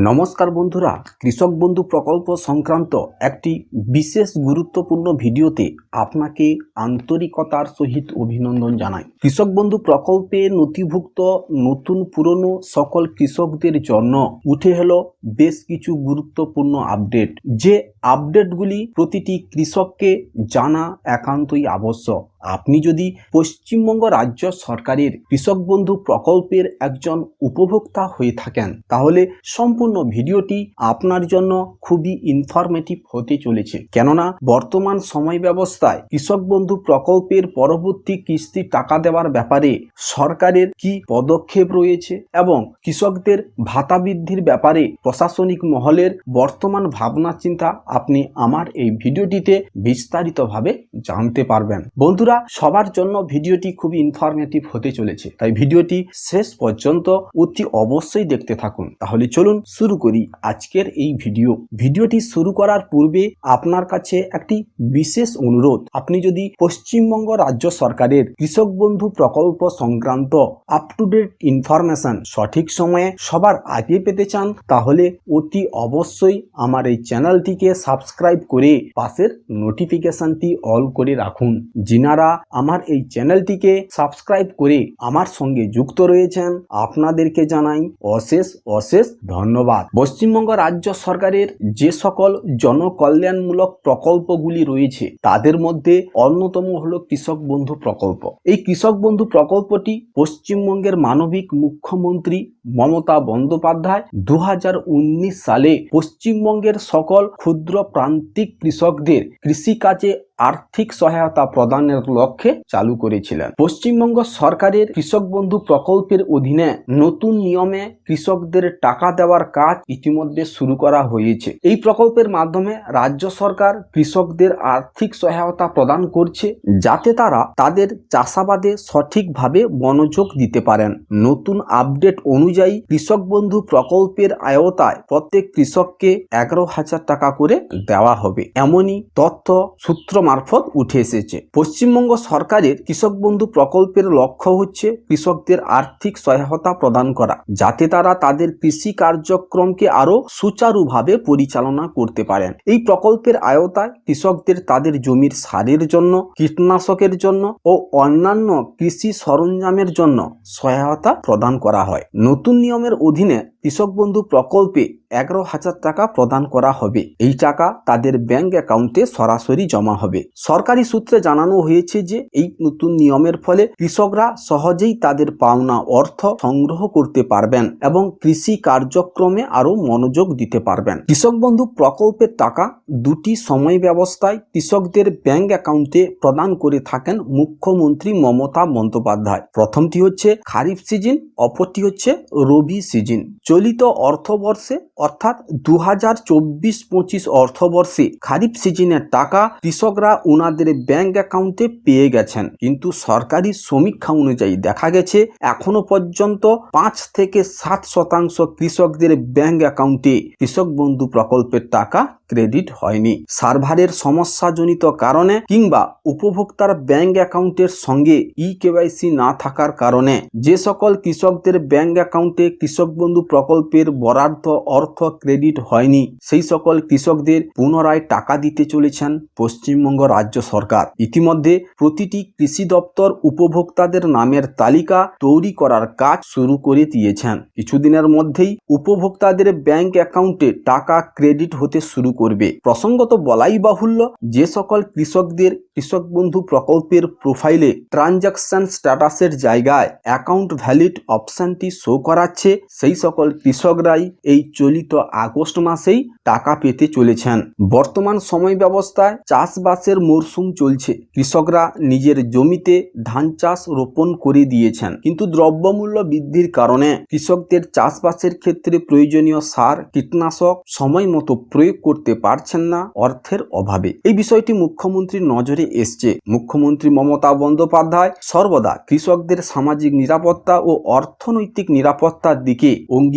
নমস্কার বন্ধুরা, কৃষক বন্ধু প্রকল্প সংক্রান্ত একটি বিশেষ গুরুত্বপূর্ণ ভিডিওতে আপনাকে আন্তরিকতার সহিত অভিনন্দন জানাই। কৃষক বন্ধু প্রকল্পে নথিভুক্ত নতুন পুরনো সকল কৃষকদের জন্য উঠে এলো বেশ কিছু গুরুত্বপূর্ণ আপডেট, যে আপডেটগুলি প্রতিটি কৃষককে জানা একান্তই আবশ্যক। আপনি যদি পশ্চিমবঙ্গ রাজ্য সরকারের কৃষক বন্ধু প্রকল্পের একজন উপভোক্তা হয়ে থাকেন, তাহলে সম্পূর্ণ ভিডিওটি আপনার জন্য খুবই ইনফরমেটিভ হতে চলেছে। কেননা, বর্তমান সময় ব্যবস্থায় কৃষক বন্ধু প্রকল্পের পরবর্তী কিস্তি টাকা দেওয়ার ব্যাপারে সরকারের কি পদক্ষেপ রয়েছে এবং কৃষকদের ভাতা বৃদ্ধির ব্যাপারে প্রশাসনিক মহলের বর্তমান ভাবনা চিন্তা আপনি আমার এই ভিডিওটিতে বিস্তারিতভাবে জানতে পারবেন। বন্ধুরা, সবার জন্য ভিডিওটি খুবই ইনফরমেটিভ হতে চলেছে। তাই ভিডিওটি শেষ পর্যন্ত অতি অবশ্যই দেখতে থাকুন। তাহলে চলুন শুরু করি আজকের এই ভিডিও। ভিডিওটি শুরু করার পূর্বে আপনার কাছে একটি বিশেষ অনুরোধ। আপনি যদি পশ্চিমবঙ্গ রাজ্য সরকারের কৃষক বন্ধু প্রকল্প সংক্রান্ত আপ টু ডেট ইনফরমেশন সঠিক সময়ে সবার আগে পেতে চান, তাহলে অতি অবশ্যই আমার এই চ্যানেলটিকে সাবস্ক্রাইব করে পাশের নোটিফিকেশনটি অল করে রাখুন। যিনারা আমার এই চ্যানেলটিকে সাবস্ক্রাইব করে আমার সঙ্গে যুক্ত রয়েছেন, আপনাদেরকে জানাই অশেষ অশেষ ধন্যবাদ। পশ্চিমবঙ্গ রাজ্য সরকারের যে সকল জনকল্যাণমূলক প্রকল্পগুলি রয়েছে, তাদের মধ্যে অন্যতম হলো কৃষক বন্ধু প্রকল্প। এই কৃষক বন্ধু প্রকল্পটি পশ্চিমবঙ্গের মানবিক মুখ্যমন্ত্রী মমতা বন্দ্যোপাধ্যায় দু হাজার উনিশ সালে পশ্চিমবঙ্গের সকল ক্ষুদ্র প্রান্তিক কৃষকদের কৃষিকাজে আর্থিক সহায়তা প্রদানের লক্ষ্যে চালু করেছিলেন। পশ্চিমবঙ্গ সরকারের কৃষক বন্ধু প্রকল্পের অধীনে নতুন নিয়মে কৃষকদের টাকা দেওয়ার কাজ ইতিমধ্যে শুরু করা হয়েছে। এই প্রকল্পের মাধ্যমে রাজ্য সরকার কৃষকদের আর্থিক সহায়তা প্রদান করছে, যাতে তারা তাদের চাষাবাদে সঠিকভাবে মনোযোগ দিতে পারেন। নতুন আপডেট অনুযায়ী কৃষক বন্ধু প্রকল্পের আয়তায় প্রত্যেক কৃষককে এগারো হাজার টাকা করে দেওয়া হবে। এমনই তথ্য সূত্র মারফত উঠে এসেছে। পশ্চিমবঙ্গ সরকারের কৃষক বন্ধু প্রকল্পের লক্ষ্য হচ্ছে কৃষকদের আর্থিক সহায়তা প্রদান করা, যাতে তারা তাদের কৃষি কার্যক্রমকে আরও সুচারুভাবে পরিচালনা করতে পারেন। এই প্রকল্পের আয়তায় কৃষকদের তাদের জমির সারের জন্য, কীটনাশকের জন্য ও অন্যান্য কৃষি সরঞ্জামের জন্য সহায়তা প্রদান করা হয়। নতুন নিয়মের অধীনে কৃষক বন্ধু প্রকল্পে এগারো হাজার টাকা প্রদান করা হবে। এই টাকা তাদের ব্যাংক অ্যাকাউন্টে সরাসরি জমা হবে। সরকারি সূত্রে জানানো হয়েছে যে, এই নতুন নিয়মের ফলে কৃষকরা সহজেই তাদের পাওনা অর্থ সংগ্রহ করতে পারবেন এবং কৃষি কার্যক্রমে আরও মনোযোগ দিতে পারবেন। কৃষক বন্ধু প্রকল্পের টাকা দুটি সময় ব্যবস্থায় কৃষকদের ব্যাংক অ্যাকাউন্টে প্রদান করে থাকেন মুখ্যমন্ত্রী মমতা বন্দ্যোপাধ্যায়। প্রথমটি হচ্ছে খারিফ সিজন, অপরটি হচ্ছে রবি সিজন। চলিত অর্থবর্ষে, অর্থাৎ দু হাজার চব্বিশ পঁচিশ অর্থবর্ষে খারিফ সিজনের টাকা কৃষকরা ওনাদের ব্যাংক অ্যাকাউন্টে পেয়ে গেছেন। কিন্তু সরকারি সমীক্ষা অনুযায়ী দেখা গেছে, এখনও পর্যন্ত পাঁচ থেকে সাত শতাংশ কৃষকদের ব্যাংক অ্যাকাউন্টে কৃষক বন্ধু প্রকল্পের টাকা ক্রেডিট হয়নি। সার্ভারের সমস্যাজনিত কারণে কিংবা উপভোক্তার ব্যাংক অ্যাকাউন্টের সঙ্গে ই কেওয়াইসি না থাকার কারণে যে সকল কৃষকদের ব্যাংক অ্যাকাউন্টে কৃষক বন্ধু প্রকল্পের বরাদ্দ অর্থ ক্রেডিট হয়নি। সেই সকল কৃষকদের পুনরায় টাকা দিতে চলেছেন পশ্চিমবঙ্গ রাজ্য সরকার। ইতিমধ্যে প্রতিটি কৃষি দপ্তর উপভোক্তাদের নামের তালিকা তৈরি করার কাজ শুরু করে দিয়েছেন। কিছুদিনের মধ্যেই উপভোক্তাদের ব্যাংক অ্যাকাউন্টে টাকা ক্রেডিট হতে শুরু করবে। প্রসঙ্গত বলাই বাহুল্য, যে সকল কৃষকদের কৃষক বন্ধু প্রকল্পের প্রোফাইলে ট্রানজাকশন স্ট্যাটাসের জায়গায় অ্যাকাউন্ট ভ্যালিড অপশানটি শো করাচ্ছে, সেই সকল কৃষকরাই এই চলিত আগস্ট মাসেই টাকা পেতে চলেছেন। বর্তমান সময় ব্যবস্থায় চাষবাসের মরশুম চলছে। কৃষকরা নিজের জমিতে ধান চাষ রোপণ করে দিয়েছেন, কিন্তু দ্রব্যমূল্য বৃদ্ধির কারণে কৃষকদের চাষবাসের ক্ষেত্রে প্রয়োজনীয় সার, কীটনাশক সময় মতো প্রয়োগ করতে পারছেন না অর্থের অভাবে। এই বিষয়টি মুখ্যমন্ত্রীর নজরে এসছে। মুখ্যমন্ত্রী মমতা বন্দ্যোপাধ্যায় সর্বদা কৃষকদের সামাজিক নিরাপত্তা ও অর্থনৈতিক নিরাপত্তার দিকে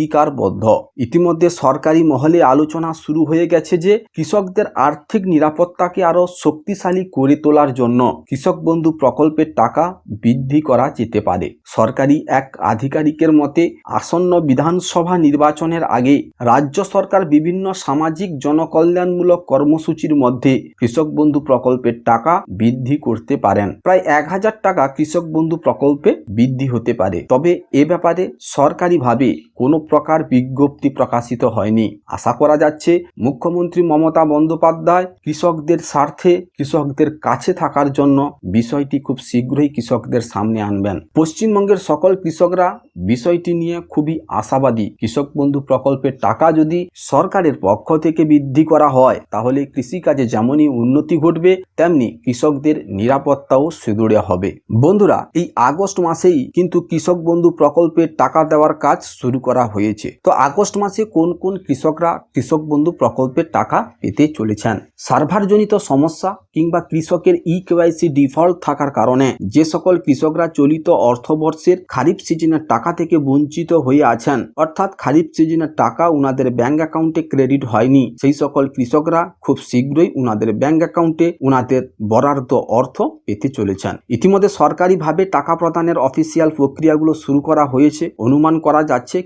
অঙ্গীকারবদ্ধ ইতিমধ্যে সরকারি মহলে আলোচনা শুরু হয়ে গেছে যে, কৃষকদের আর্থিক নিরাপত্তাকে আরও শক্তিশালী করে তোলার জন্য কৃষক বন্ধু প্রকল্পের টাকা বৃদ্ধি করা যেতে পারে। সরকারি এক আধিকারিকের মতে, আসন্ন বিধানসভা নির্বাচনের আগে রাজ্য সরকার বিভিন্ন সামাজিক জনকল্যাণমূলক কর্মসূচির মধ্যে কৃষক বন্ধু প্রকল্পের টাকা বৃদ্ধি করতে পারেন। প্রায় এক হাজার টাকা কৃষক বন্ধু প্রকল্পে বৃদ্ধি হতে পারে। তবে এ ব্যাপারে সরকারিভাবে কোনো প্রকার বিজ্ঞপ্তি প্রকাশিত হয়নি। আশা করা যাচ্ছে, মুখ্যমন্ত্রী মমতা বন্দ্যোপাধ্যায় কৃষকদের স্বার্থে কৃষকদের কাছে থাকার জন্য বিষয়টি খুব শীঘ্রই কৃষকদের সামনে আনবেন। পশ্চিমবঙ্গের সকল কৃষকরা বিষয়টি নিয়ে খুবই আশাবাদী। কৃষক বন্ধু প্রকল্পের টাকা যদি সরকারের পক্ষ থেকে বৃদ্ধি করা হয়, তাহলে কৃষিকাজে যেমনই উন্নতি ঘটবে, তেমনি কৃষকদের নিরাপত্তাও সুদৃঢ় হবে। বন্ধুরা, এই আগস্ট মাসেই কিন্তু কৃষক বন্ধু প্রকল্পের টাকা দেওয়ার কাজ শুরু করা হয়েছে। তো আগস্ট মাসে কোন কোন কৃষকরা কৃষক বন্ধু প্রকল্পের টাকা পেতে চলেছেন? সার্ভারজনিত সমস্যা কিংবা কৃষকের ই কেওয়াইসি ডিফল্ট থাকার কারণে যে সকল কৃষকরা চলিত অর্থবর্ষের খারিফ সিজনের টাকা থেকে বঞ্চিত হয়ে আছেন, অর্থাৎ খারিফ সিজনের টাকা উনাদের ব্যাংক অ্যাকাউন্টে ক্রেডিট হয়নি, সেই সকল কৃষকরা খুব শীঘ্রই উনাদের ব্যাংক অ্যাকাউন্টে উনাদের বরাদ্দ অর্থ পেতে চলেছেন। ইতিমধ্যে সরকারিভাবে টাকা প্রদানের অফিসিয়াল প্রক্রিয়াগুলো শুরু করা হয়েছে। অনুমান করা যাচ্ছে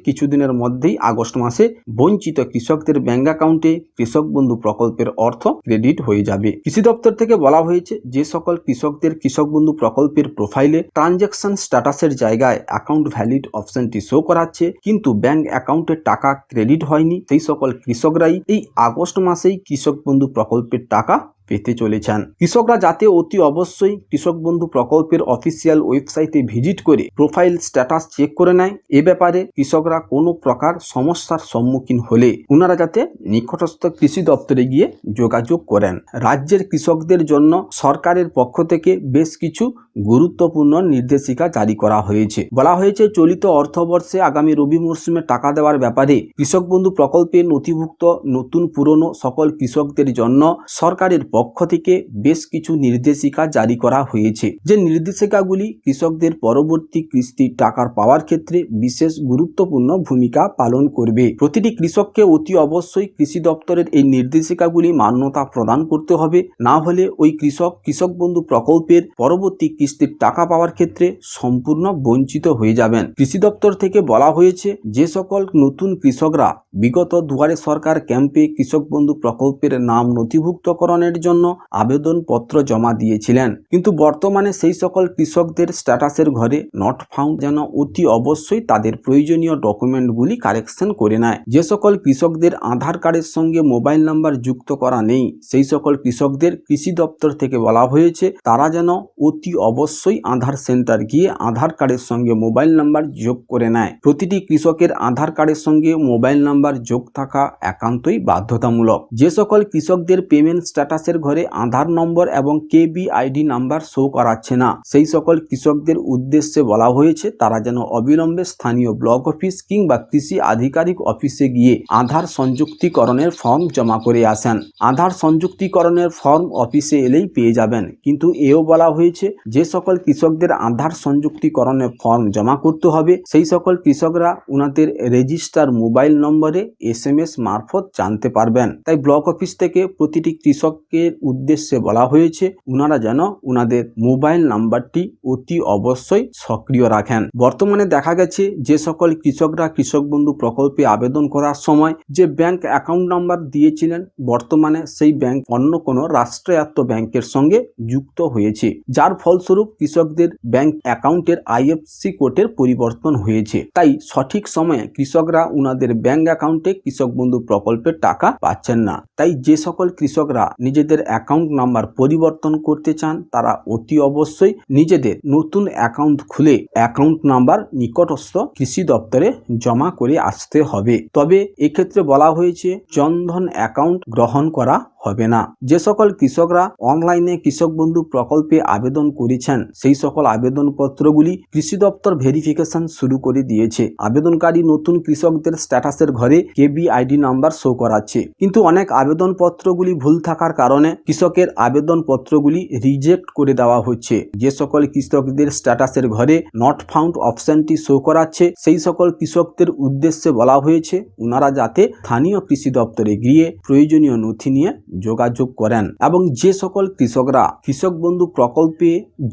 কিছুদিনের মধ্যেই আগস্ট মাসে বঞ্চিত কৃষকদের ব্যাংক অ্যাকাউন্টে কৃষক বন্ধু প্রকল্পের অর্থ ক্রেডিট হয়ে যাবে। কৃষি দপ্তর থেকে বলা হয়েছে, যে সকল কৃষকদের কৃষক বন্ধু প্রকল্পের প্রোফাইলে ট্রানজ্যাকশন স্ট্যাটাসের জায়গায় অ্যাকাউন্ট ভ্যালিড অপশনটি শো করাচ্ছে, কিন্তু ব্যাংক অ্যাকাউন্টে টাকা ক্রেডিট হয়নি। সেই সকল কৃষকরাই এই আগস্ট মাসেই কৃষক বন্ধু প্রকল্পের টাকা পেতে চলেছেন। কৃষকরা যাতে অতি অবশ্যই কৃষক বন্ধু প্রকল্পের অফিসিয়াল ওয়েবসাইটে ভিজিট করে প্রোফাইল স্ট্যাটাস চেক করে নেয়। এ ব্যাপারে কৃষকরা কোনো প্রকার সমস্যার সম্মুখীন হলে ওনারা যাতে নিকটস্থ কৃষি দপ্তরে গিয়ে যোগাযোগ করেন। রাজ্যের কৃষকদের জন্য সরকারের পক্ষ থেকে বেশ কিছু গুরুত্বপূর্ণ নির্দেশিকা জারি করা হয়েছে। বলা হয়েছে, চলিত অর্থবর্ষে আগামী রবি মরশুমে টাকা দেওয়ার ব্যাপারে কৃষক বন্ধু প্রকল্পে নথিভুক্ত নতুন পুরনো সকল কৃষকদের জন্য সরকারের পক্ষ থেকে বেশ কিছু নির্দেশিকা জারি করা হয়েছে। যে নির্দেশিকাগুলি কৃষকদের পরবর্তী কিস্তির টাকার পাওয়ার ক্ষেত্রে বিশেষ গুরুত্বপূর্ণ ভূমিকা পালন করবে। প্রতিটি কৃষককে অতি অবশ্যই কৃষি দপ্তরের এই নির্দেশিকাগুলি মান্যতা প্রদান করতে হবে। না হলে ওই কৃষক কৃষক বন্ধু প্রকল্পের পরবর্তী কিস্তির টাকা পাওয়ার ক্ষেত্রে সম্পূর্ণ বঞ্চিত হয়ে যাবেন। কৃষি দপ্তর থেকে বলা হয়েছে, যে সকল নতুন কৃষকরা বিগত দুয়ারে সরকার ক্যাম্পে কৃষক বন্ধু প্রকল্পের নাম নথিভুক্তকরণের জন্য আবেদনপত্র জমা দিয়েছিলেন। কিন্তু বর্তমানে সেই সকল কৃষকদের স্ট্যাটাসের ঘরে নট ফাউন্ড যেন অতি অবশ্যই তাদের প্রয়োজনীয় ডকুমেন্টগুলি কারেকশন করে নেয়। যে সকল কৃষকদের আধার কার্ডের সঙ্গে মোবাইল নাম্বার যুক্ত করা নেই, সেই সকল কৃষকদের কৃষি দপ্তর থেকে বলা হয়েছে, তারা যেন অতি অবশ্যই আধার সেন্টার গিয়ে আধার কার্ডের সঙ্গে মোবাইল নাম্বার যোগ করে নেয়। প্রতিটি কৃষকের আধার কার্ডের সঙ্গে মোবাইল নাম্বার যোগ থাকা একান্তই বাধ্যতামূলক। যে সকল কৃষকদের পেমেন্ট স্ট্যাটাসের ঘরে আধার নম্বর এবং কেবি আইডি নাম্বার শো করাচ্ছে না, সেই সকল কৃষকদের উদ্দেশ্যে বলা হয়েছে তারা যেন অবিলম্বে স্থানীয় ব্লক অফিস কিংবা কৃষি আধিকারিক অফিসে গিয়ে আধার সংযুক্তিকরণের ফর্ম জমা করে আসেন। আধার সংযুক্তিকরণের ফর্ম অফিসে এলেই পেয়ে যাবেন। কিন্তু এও বলা হয়েছে যে সকল কৃষকদের আধার সংযুক্তিকরণের ফর্ম জমা করতে হবে, সেই সকল কৃষকরা ওনাদের রেজিস্টার মোবাইল নম্বরে এস এম এস মারফত জানতে পারবেন। তাই ব্লক অফিস থেকে প্রতিটি কৃষকের উদ্দেশ্যে বলা হয়েছে ওনারা যেন ওনাদের মোবাইল নাম্বারটি অতি অবশ্যই সক্রিয় রাখেন। বর্তমানে দেখা গেছে, যে সকল কৃষকরা কৃষক বন্ধু প্রকল্পে আবেদন করার সময় যে ব্যাংক অ্যাকাউন্ট নাম্বার দিয়েছিলেন, বর্তমানে সেই ব্যাংক অন্য কোনো রাষ্ট্রায়ত্ত ব্যাংকের সঙ্গে যুক্ত হয়েছে, যার ফলস্বরূপ কৃষকদের ব্যাংক অ্যাকাউন্টের আইএফসি কোডের পরিবর্তন হয়েছে। তাই সঠিক সময়ে কৃষকরা উনাদের ব্যাংক অ্যাকাউন্টে কৃষক বন্ধু প্রকল্পের টাকা পাচ্ছেন না। তাই যে সকল কৃষকরা নিজেদের অ্যাকাউন্ট নাম্বার পরিবর্তন করতে চান, তারা অতি অবশ্যই নিজেদের নতুন অ্যাকাউন্ট খুলে অ্যাকাউন্ট নাম্বার নিকটস্থ কৃষি দপ্তরে জমা করে আসতে হবে। তবে এক্ষেত্রে বলা হয়েছে, জনধন অ্যাকাউন্ট গ্রহণ করা হবে না। যে সকল কৃষকরা অনলাইনে কৃষক বন্ধু প্রকল্পে আবেদন করেছেন, সেই সকল আবেদনপত্রগুলি কৃষি দপ্তর ভেরিফিকেশন শুরু করে দিয়েছে। আবেদনকারী নতুন কৃষকদের স্ট্যাটাসের ঘরে কেবি আইডি নাম্বার শো করাচ্ছে। কিন্তু অনেক আবেদনপত্রগুলি ভুল থাকার কারণে কৃষকের আবেদনপত্রগুলি রিজেক্ট করে দেওয়া হচ্ছে। যে সকল কৃষকদের স্ট্যাটাসের ঘরে নট ফাউন্ড অপশনটি শো করাচ্ছে, সেই সকল কৃষকদের উদ্দেশ্যে বলা হয়েছে ওনারা যাতে স্থানীয় কৃষি দপ্তরে গিয়ে প্রয়োজনীয় নথি নিয়ে যোগাযোগ করেন এবং যে সকল কৃষকরা কৃষক বন্ধু প্রকল্পে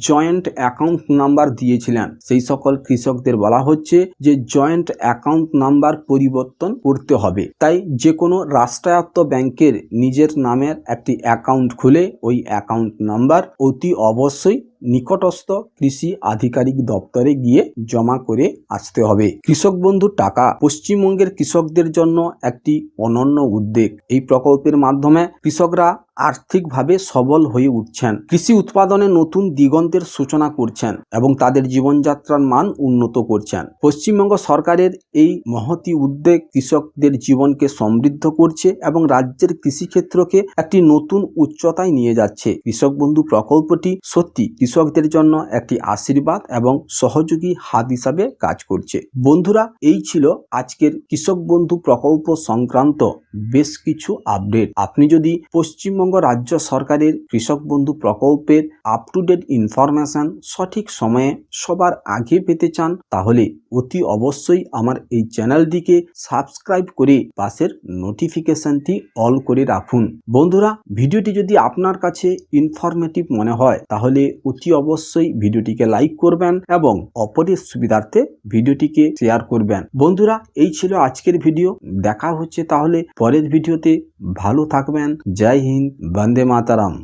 জয়েন্ট অ্যাকাউন্ট নাম্বার দিয়েছিলেন, সেই সকল কৃষকদের বলা হচ্ছে যে জয়েন্ট অ্যাকাউন্ট নাম্বার পরিবর্তন করতে হবে। তাই যে কোনো রাষ্ট্রায়ত্ত ব্যাংকের নিজের নামের একটি অ্যাকাউন্ট খুলে ওই অ্যাকাউন্ট নাম্বার অতি অবশ্যই নিকটস্থ কৃষি আধিকারিক দপ্তরে গিয়ে জমা করে আসতে হবে। কৃষক বন্ধু টাকা পশ্চিমবঙ্গের কৃষকদের জন্য একটি অনন্য উদ্যোগ। এই প্রকল্পের মাধ্যমে কৃষকরা আর্থিকভাবে সবল হয়ে উঠছেন। কৃষি উৎপাদনে নতুন দিগন্তের সূচনা করছেন এবং তাদের জীবনযাত্রার মান উন্নত করছেন। পশ্চিমবঙ্গ সরকারের এই মহতি উদ্যোগ কৃষকদের জীবনকে সমৃদ্ধ করছে এবং রাজ্যের কৃষিক্ষেত্রকে একটি নতুন উচ্চতায় নিয়ে যাচ্ছে। কৃষক বন্ধু প্রকল্পটি সত্যি কৃষকদের জন্য একটি আশীর্বাদ এবং সহযোগী হাত হিসাবে কাজ করছে। বন্ধুরা, এই ছিল আজকের কৃষক বন্ধু প্রকল্প সংক্রান্ত বেশ কিছু আপডেট। আপনি যদি পশ্চিমবঙ্গ রাজ্য সরকারের কৃষক বন্ধু প্রকল্পের আপ টু ডেট ইনফরমেশন সঠিক সময়ে সবার আগে পেতে চান, তাহলে অতি অবশ্যই আমার এই চ্যানেলটিকে সাবস্ক্রাইব করে পাশের নোটিফিকেশনটি অল করে রাখুন। বন্ধুরা, ভিডিওটি যদি আপনার কাছে ইনফরমেটিভ মনে হয়, তাহলে অতি অবশ্যই ভিডিওটিকে লাইক করবেন এবং অপরের সুবিধার্থে ভিডিওটিকে শেয়ার করবেন। বন্ধুরা, এই ছিল আজকের ভিডিও দেখা হচ্ছে তাহলে পরের ভিডিওতে ভালো থাকবেন জয় হিন্দ বন্দে মাতারাম